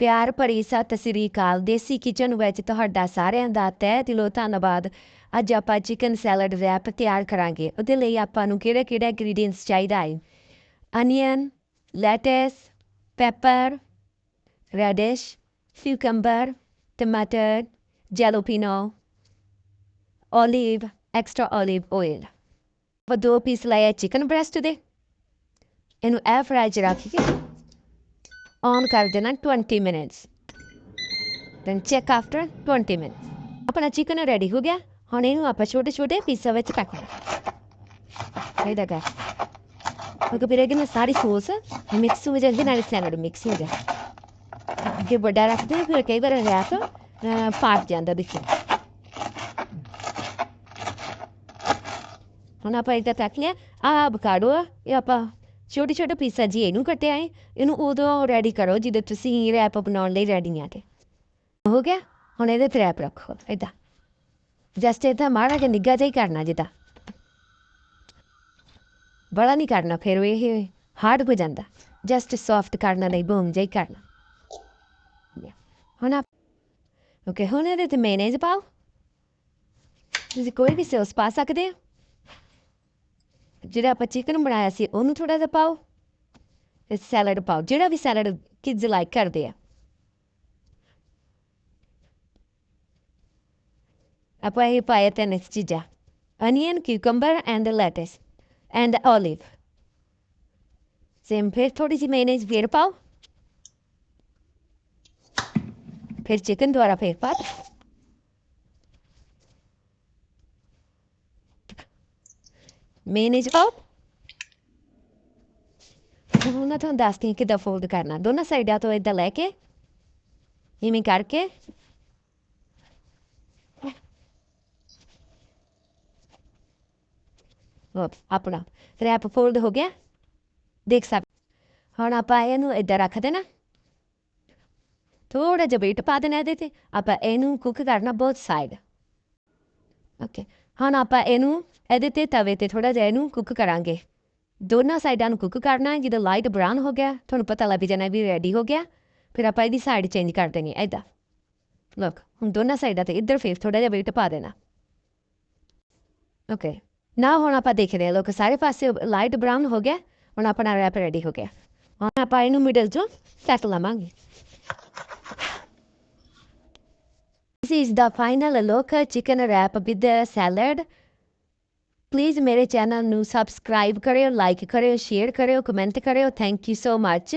ਪਿਆਰ ਭਰੀ ਸਤਿ ਸ੍ਰੀ ਅਕਾਲ। ਦੇਸੀ ਕਿਚਨ ਵਿੱਚ ਤੁਹਾਡਾ ਸਾਰਿਆਂ ਦਾ ਤਹਿ ਦਿਲੋਂ ਧੰਨਵਾਦ। ਅੱਜ ਆਪਾਂ ਚਿਕਨ ਸੈਲਡ ਰੈਪ ਤਿਆਰ ਕਰਾਂਗੇ। ਉਹਦੇ ਲਈ ਆਪਾਂ ਨੂੰ ਕਿਹੜੇ ਕਿਹੜੇ ਇੰਗਰੀਡੀਅੰਟਸ ਚਾਹੀਦਾ ਹੈ? Onion lettuce pepper radish cucumber ਟਮਾਟਰ jalapeno olive extra olive oil ਆਪਾਂ ਦੋ ਪੀਸ ਲਏ ਚਿਕਨ ਬ੍ਰੈਸਟ ਦੇ। ਇਹਨੂੰ 에ਅਰ ਫਰਾਈ 'ਚ ਰੱਖ ਕੇ ਔਨ ਕਰ ਦੇਣਾ 20 minutes then check after 20 minutes ਆਪਣਾ ਚਿਕਨ ਰੈਡੀ ਹੋ ਗਿਆ ਹੁਣ ਇਹਨੂੰ ਆਪਾਂ ਛੋਟੇ ਛੋਟੇ ਪੀਸਾਂ ਵਿੱਚ ਕੱਟ ਲੈਣਾ ਇਹਦਾ ਗਾ ਉਹ ਫਿਰ ਇਹਨੇ ਸਾਰੀ ਸੌਸ ਮਿਕਸ ਹੋ ਜਾਂਦੀ ਨਾਲ ਸੈਲਡ ਮਿਕਸ ਹੋ ਜਾ ਅੱਗੇ ਵੱਡਾ ਰੱਖਦੇ ਹਾਂ, ਫਿਰ ਕਈ ਵਾਰ ਰੈਪ ਅਹ, ਫਾਟ ਜਾਂਦਾ ਵਿੱਚੋਂ ਹੁਣ ਆਪਾਂ ਇਹਦਾ ਕੱਟ ਲਿਆ ਆ avocado ਇਹ ਆਪਾਂ ਛੋਟੇ ਛੋਟੇ ਪੀਸਾਂ ਜੀ ਇਹਨੂੰ ਕੱਟਿਆ ਹੈ ਇਹਨੂੰ ਉਦੋਂ ਰੈਡੀ ਕਰੋ ਜਦੋਂ ਤੁਸੀਂ ਰੈਪ ਬਣਾਉਣ ਲਈ ਰੈਡੀ ਆ ਤੇ ਹੋ ਗਿਆ? ਹੁਣ ਇਹਦੇ ਤੇ ਰੈਪ ਰੱਖੋ। ਏਦਾਂ। ਜਸਟ ਇਹਦਾ ਮਾੜਾ ਜਿਹਾ ਨਿੱਘਾ ਜਿਹਾ ਹੀ ਕਰਨਾ ਜਿੱਦਾਂ। ਬੜਾ ਨਹੀਂ ਕਰਨਾ, ਫਿਰ ਇਹ ਹਾਰਡ ਹੋ ਜਾਂਦਾ। ਜਸਟ ਸੌਫਟ ਕਰਨਾ ਨਹੀਂ ਬੂਮ ਜਿਹਾ ਹੀ ਕਰਨਾ। ਹੁਣ ਆਪ ਓਕੇ ਹੁਣ ਇਹਦੇ ਤੇ ਮੇਨੇਜ ਪਾਓ। ਤੁਸੀਂ ਕੋਈ ਵੀ ਸੌਸ ਪਾ ਸਕਦੇ ਹੋ। ਜਿਹੜਾ ਆਪਾਂ ਚਿਕਨ ਬਣਾਇਆ ਸੀ, ਉਹਨੂੰ ਥੋੜਾ ਜਿਹਾ ਪਾਓ ਤੇ ਸੈਲਡ ਪਾਓ, ਜਿਹੜਾ ਵੀ ਸੈਲਡ ਕਿਡਸ ਲਾਈਕ ਕਰਦੇ ਆ। ਆਪਾਂ ਇਹ ਪਾਇਆ ਤਿੰਨ ਚੀਜ਼ਾਂ onion cucumber and lettuce and olive same ਫਿਰ ਥੋੜੀ ਜਿਹੀ ਮੇਨੇਜ ਫੇਰ ਪਾਓ। ਫਿਰ ਚਿਕਨ ਦੁਆਰਾ ਫੇਰ ਪਾ ਦਿਓ। ਮੇਨੇਜ ਪਾਓ ਹੁਣ ਮੈਂ ਤੁਹਾਨੂੰ ਦੱਸਦੀ ਹਾਂ ਕਿੱਦਾਂ ਫੋਲਡ ਕਰਨਾ ਦੋਨਾਂ ਸਾਈਡਾਂ ਤੋਂ ਇਦਾਂ ਲੈ ਕੇ ਇਵੇਂ ਕਰਕੇ ਉਹ ਆਪਣਾ ਰੈਪ ਫੋਲਡ ਹੋ ਗਿਆ ਦੇਖ ਸਕ ਹੁਣ ਆਪਾਂ ਇਹਨੂੰ ਇਦਾਂ ਰੱਖ ਦੇਣਾ ਥੋੜਾ ਜਿਹਾ weight ਪਾ ਦੇਣਾ ਇਹਦੇ ਤੇ ਆਪਾਂ ਇਹਨੂੰ ਕੁੱਕ ਕਰਨਾ ਬਹੁਤ ਸਾਈਡ ਓਕੇ ਹੁਣ ਆਪਾਂ ਇਹਨੂੰ ਇਹਦੇ ਤੇ ਤਵੇ ਤੇ ਥੋੜਾ ਜਿਹਾ ਇਹਨੂੰ ਕੁੱਕ ਕਰਾਂਗੇ। ਦੋਨਾਂ ਸਾਈਡਾਂ ਨੂੰ ਕੁੱਕ ਕਰਨਾ ਹੈ, ਜਦੋਂ ਲਾਈਟ ਬਰਾਊਨ ਹੋ ਗਿਆ, ਤੁਹਾਨੂੰ ਪਤਾ ਲੱਗ ਜਾਣਾ ਵੀ ਰੈਡੀ ਹੋ ਗਿਆ। ਫਿਰ ਆਪਾਂ ਇਹਦੀ ਸਾਈਡ ਚੇਂਜ ਕਰ ਦੇਣੀ ਹੈ ਇਦਾਂ ਲੁੱਕ ਹੁਣ ਦੋਨਾਂ ਸਾਈਡਾਂ ਤੇ ਇੱਧਰ ਫਿਰ ਥੋੜਾ ਜਿਹਾ ਵੇਟ ਪਾ ਦੇਣਾ। ਓਕੇ ਨਾ ਹੁਣ ਆਪਾਂ ਦੇਖਦੇ ਹਾਂ ਲੋਕ ਸਾਰੇ ਪਾਸੇ ਲਾਈਟ ਬਰਾਊਨ ਹੋ ਗਿਆ, ਹੁਣ ਆਪਣਾ ਰੈਪ ਰੈਡੀ ਹੋ ਗਿਆ। ਹੁਣ ਆਪਾਂ ਇਹਨੂੰ ਮਿਡਲ ਚੋਂ ਸੈਟ ਲਵਾਂਗੇ। This is the final look chicken wrap with salad. Please ਮੇਰੇ ਚੈਨਲ ਨੂੰ ਸਬਸਕ੍ਰਾਈਬ ਕਰਿਓ ਲਾਈਕ ਕਰਿਓ ਸ਼ੇਅਰ ਕਰਿਓ ਕਮੈਂਟ ਕਰਿਓ ਥੈਂਕ ਯੂ ਸੋ ਮੱਚ